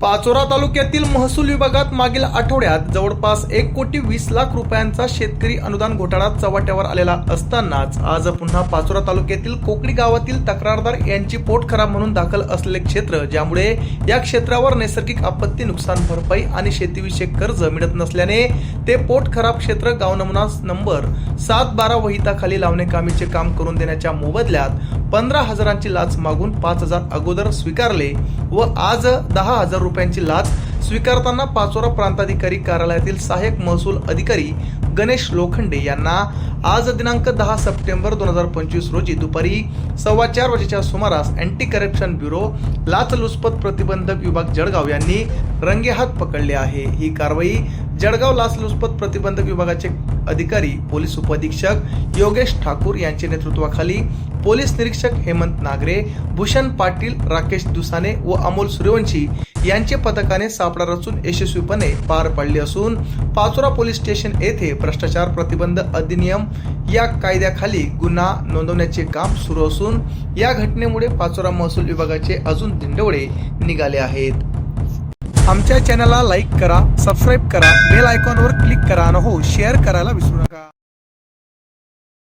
पाचोरा तालुक्यातील महसूल विभागात मागील आठवड्यात जवळपास एक कोटी वीस लाख रुपयांचा शेतकरी अनुदान घोटाळा चव्हाट्यावर आलेला असतानाच आज पुन्हा पाचोरा तालुक्यातील कोकडी गावातील तक्रारदार यांची पोट खराब म्हणून दाखल असलेले क्षेत्र ज्यामुळे या क्षेत्रावर नैसर्गिक आपत्ती नुकसान भरपाई आणि शेतीविषयक कर्ज मिळत नसल्याने ते पोट खराब क्षेत्र गाव नमुना नंबर सात बारा वहिताखाली लावणे कामीचे काम करून देण्याच्या मोबदल्यात पंधरा हजारांची लाच मागून पाच हजार अगोदर स्वीकारले व आज दहा हजार रुपयांची लाच स्वीकारताना पाचोरा प्रांताधिकारी कार्यालयातील सहाय्यक महसूल अधिकारी गणेश लोखंडे यांना आज दिनांक दहा सप्टेंबर दोन हजार पंचवीस रोजी दुपारी सव्वा चार वाजेच्या सुमारास अँटी करप्शन ब्युरो लाचलुचपत प्रतिबंधक विभाग जळगाव यांनी रंगेहात पकडले आहे. ही कारवाई जळगाव लाचलुचपत प्रतिबंधक विभागाचे अधिकारी पोलीस उपअधीक्षक योगेश ठाकूर यांच्या नेतृत्वाखाली पोलीस निरीक्षक हेमंत नागरे भूषण पाटील राकेश दुसाने व अमोल सूर्यवंशी यांचे पथकाने सापळा रचून यशस्वीपणे पार पाडली असून पाचोरा पोलीस स्टेशन येथे भ्रष्टाचार प्रतिबंध अधिनियम या कायद्याखाली गुन्हा नोंदवण्याचे काम सुरू असून या घटनेमुळे पाचोरा महसूल विभागाचे अजून दिंडवडे निघाले आहेत. आमच्या चॅनलला लाईक करा सबस्क्राईब करा बेल आयकॉनवर क्लिक करा आणि हो शेअर करायला विसरू नका.